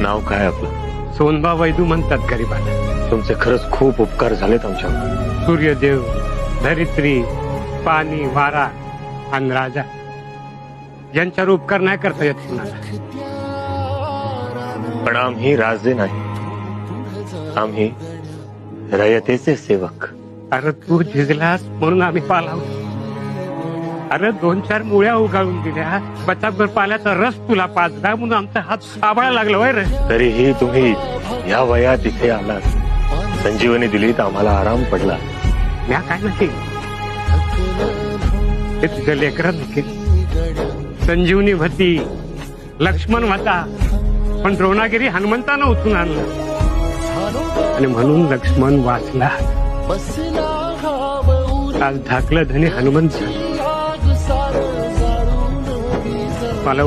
नाव काय आपलं? सोनबा वैदू म्हणतात गरीबाला. तुमचे खरंच खूप उपकार झालेत आमच्यावर. सूर्यदेव धरित्री पाणी वारा आणि राजा. यांच्यावर उपकार नाही करता येत कुणाला पण आम्ही राजे नाही. आम्ही रयतेचे सेवक. अरे तू झिजलास म्हणून आम्ही पालावलो अरे दोन चार मुळ्या उगाळून दिल्या. बचाभर पाल्याचा रस तुला पाजला म्हणून आमचा हात साबळा लागला वय रे. तरीही तुम्ही या वयात इथे आलात. संजीवनी दिलीत आम्हाला आराम पडला. म्या काय नाही हे तुझ्या लेकरात देखील संजीवनी होती लक्ष्मण होता पण द्रोणागिरी हनुमंतानं उचलून आणलं. आणि म्हणून लक्ष्मण वाचला. आज धाकलं धनी हनुमंत झालं. Hasta.